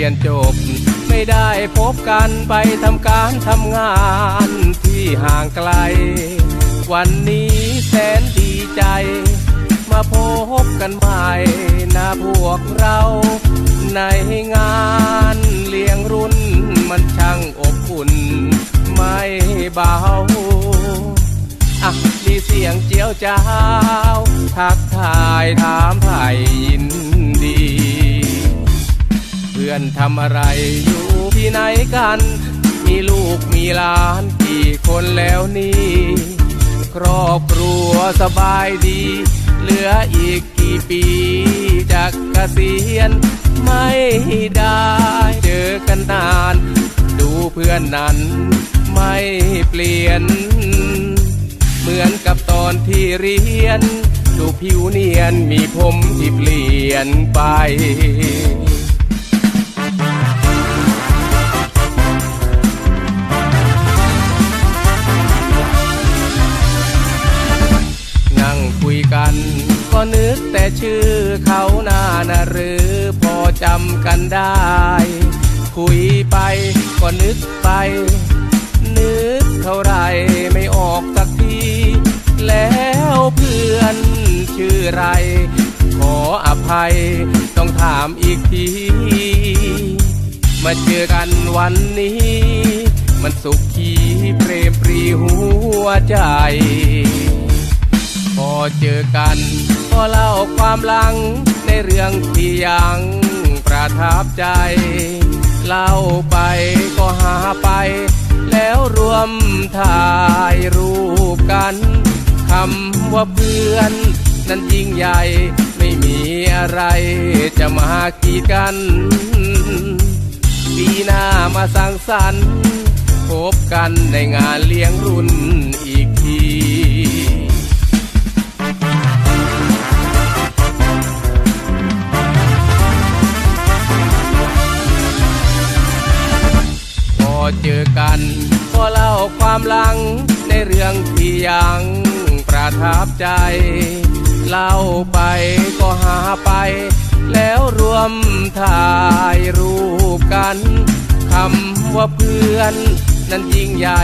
รียนจบ ไม่ได้พบกันไปทำการทำงานที่ห่างไกล วันนี้แสนดีใจ มาพบกันใหม่นะพวกเรา ในงานเลี้ยงรุ่นมันช่างอบอุ่น ไม่เบาอะมีเสียงเจียวจ้าว ทักทายถามไทยยินดี พื่อนทำอะไรอยู่ที่ไหนกัน มีลูกมีหลานกี่คนแล้วนี่ ครอบครัวสบายดี เหลืออีกกี่ปีจากเกษียณไม่ได้เจอกันนาน ดูเพื่อนนั้นไม่เปลี่ยน เหมือนกับตอนที่เรียน ดูผิวเนียนมีผมที่เปลี่ยนไป กันได้ คุยไปก็นึกไป นึกเท่าไรไม่ออกสักที แล้วเพื่อนชื่อไร ขออภัยต้องถามอีกที มาเจอกันวันนี้ มันสุขขีเปรมปรีหัวใจ พอเจอกันก็เล่าความหลังในเรื่องที่ยัง ประทับใจ เล่าไปก็หาไป แล้วรวมถ่ายรูปกันคำว่าเพื่อน นั้นยิ่งใหญ่ไม่มีอะไรจะมากีดกัน ปีหน้ามาสร้างสรรค์พบกันในงานเลี้ยงรุ่นอีกที เจอกันก็เล่าความหลังในเรื่องที่ยังประทับใจ เล่าไปก็หาไป แล้วรวมถ่ายรูปกันคำว่าเพื่อน นั้นยิ่งใหญ่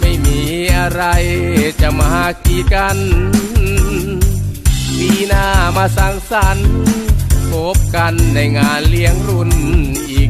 ไม่มีอะไรจะมากีดกันปีหน้ามาสร้างสรรค์พบกันในงานเลี้ยงรุ่นอีก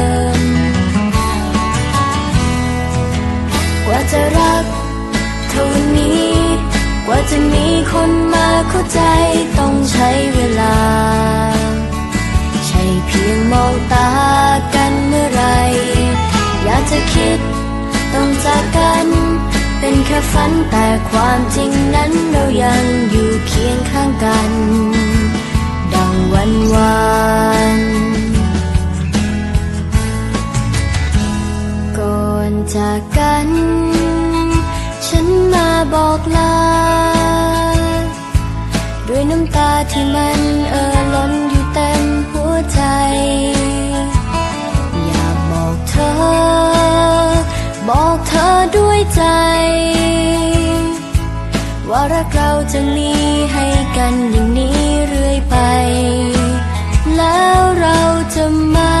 จะรัก เท่านี้ กว่าจะมีคนมาเข้าใจต้องใช้เวลา ใช่เพียงมองตากันเมื่อไร อยากจะคิดต้องจากกัน เป็นแค่ฝันแต่ความจริงนั้นเรายังอยู่เคียงข้างกัน ดังวันวานก่อนจากกัน บอกลา ด้วยน้ำตาที่มันเอ่อล้นอยู่เต็มหัวใจ อยากบอกเธอ บอกเธอด้วยใจ ว่ารักเราจะมีให้กันอย่างนี้เรื่อยไป แล้วเราจะมา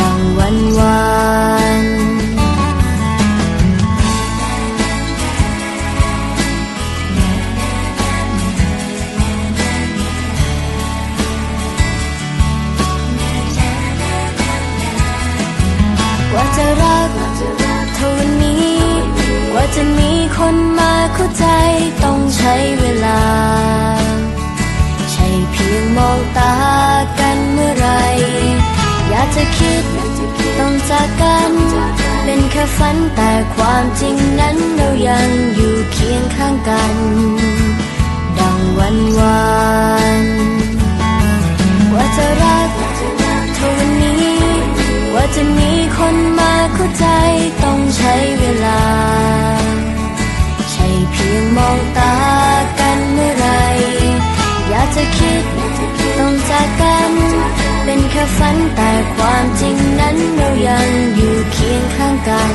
ดังวันวานกว่าจะรักเท่านนี้ กว่าจะมีคนมาเข้าใจต้องใช้เวลา ใช่เพียงมองตา จากกัน เป็นแค่ฝันแต่ความจริงนั้นเรายังอยู่เคียงข้างกัน ดังวันวานกว่าจะรักเท่าวันนี้ว่าจะมีคนมาเข้าใจต้องใช้เวลา ใช่เพียงมองตากันเมื่อไร อยากจะคิดต้องจากกัน เป็นแค่ฝันแต่ความจริงนั้นเรายังอยู่เคียงข้างกัน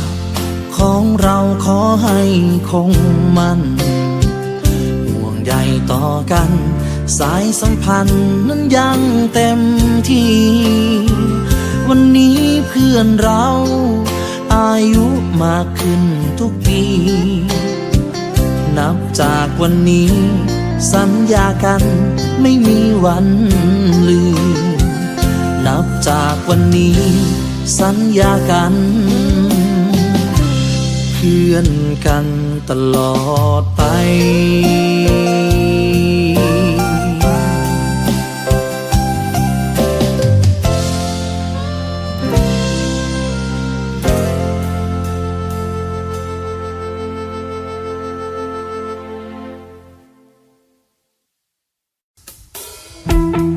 ของเราขอให้คงมันห่วงใยต่อกัน สายสัมพันธ์นั้นยังเต็มที่ วันนี้เพื่อนเรา อายุมากขึ้นทุกปี นับจากวันนี้ สัญญากันไม่มีวันลืม นับจากวันนี้ สัญญากัน พื่อนกันตลอดไป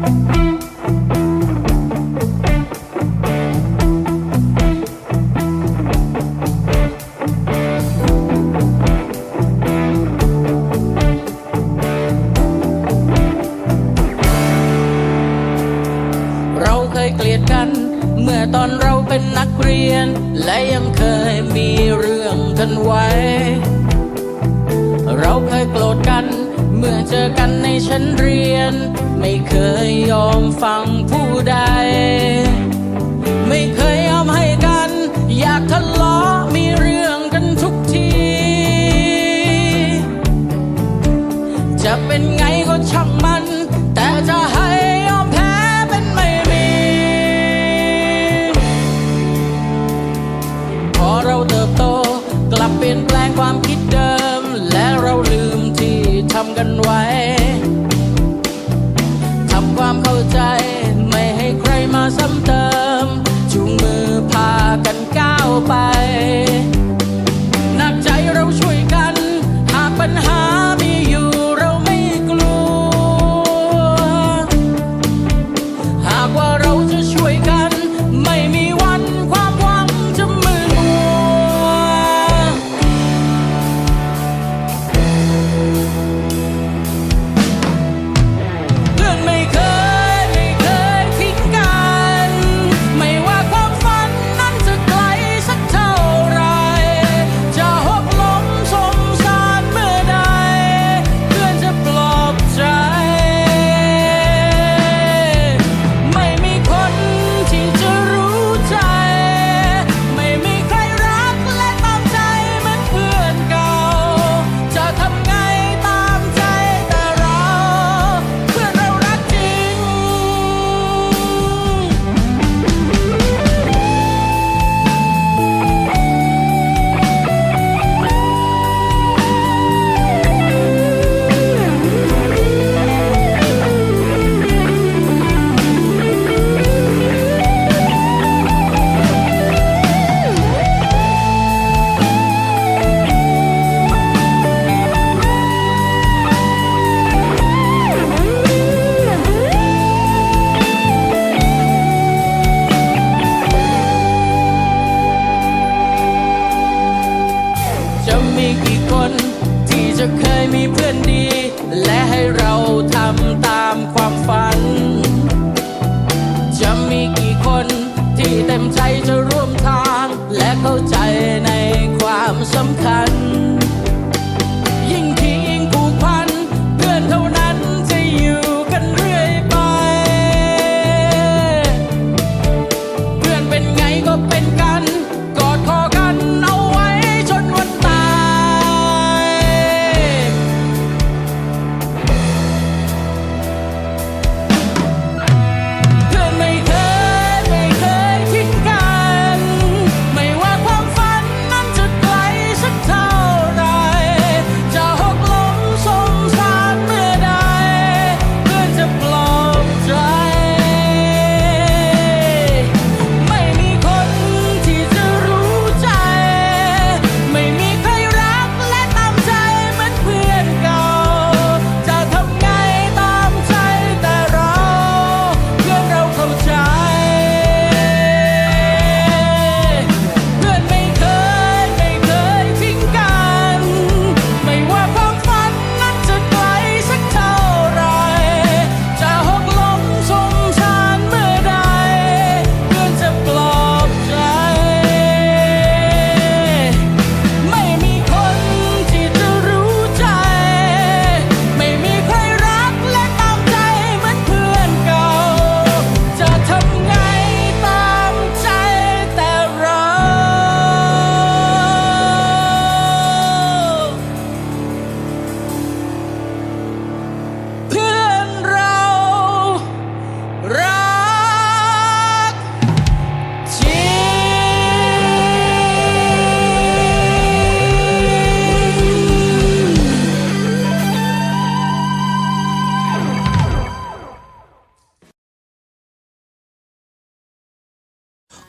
เร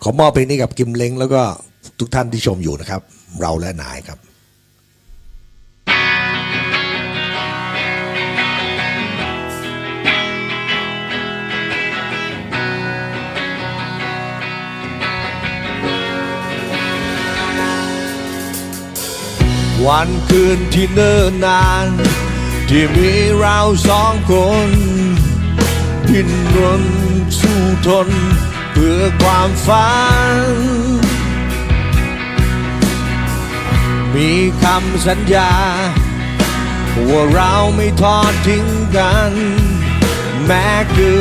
ขอมอบเพลงนี้กับกิมเล้งแล้วก็ทุกท่านที่ชมอยู่นะครับ เราและนายครับวันคืนที่เนิ่นนาน ที่มีเราสองคน ดิ้นรนสู้ทน เพื่อความฝัน มีคำสัญญา ว่าเราไม่ทอดทิ้งกัน แม้คื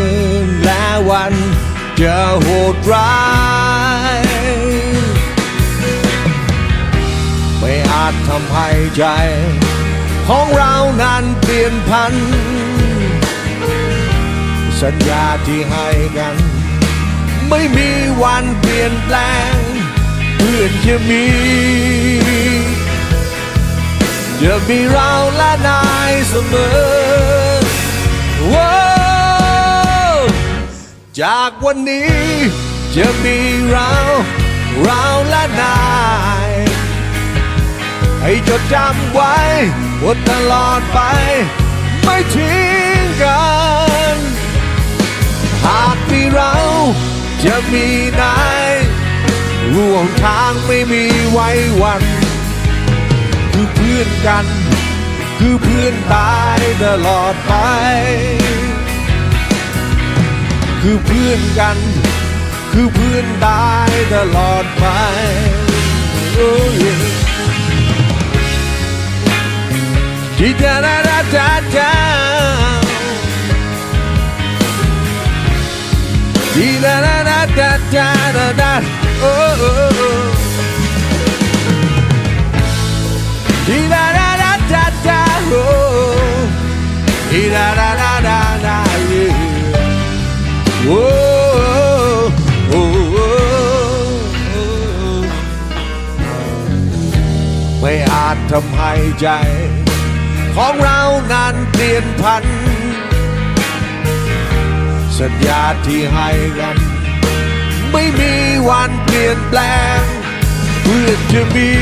นและวันจะโหดร้าย ไม่อาจทำให้ใจ ของเรานั้นเปลี่ยนพัน สัญญาที่ให้กัน ไม่มีวันเปลี่ยนแปลง เพื่อนจะมีจะมีเราและนายเสมอว้าวจากวันนี้จะมีเราเราและนาย ให้จดจำไว้ว่าตลอดไป ไม่ทิ้งกัน หากมีเรา จะมีนายร่วมทางไม่มีไว้วัน คือเพื่อนกัน คือเพื่อนตายตลอดไป คือเพื่อนกัน คือเพื่อนตายตลอดไปโอ้ย Di da da da da da. Di da da da da da da da. Oh oh oh. Di da da da da da. Oh. Di da da da da da. Yeah. Oh oh oh oh. ไม่อาจทำให้ใจ ของเรานั้นเปลี่ยนพัน สัญญาที่ให้กัน ไม่มีวันเปลี่ยนแปลง เพื่อจะมี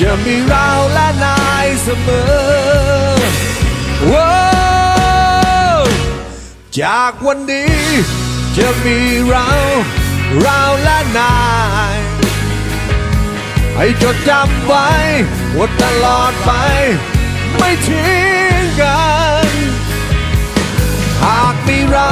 จะมีเราและนายเสมอว้จากวันนี้จะมีเรา เราและนาย ให้จดจำไว้ว่าตลอดไป ไม่ทิ้งกัน หากมีเรา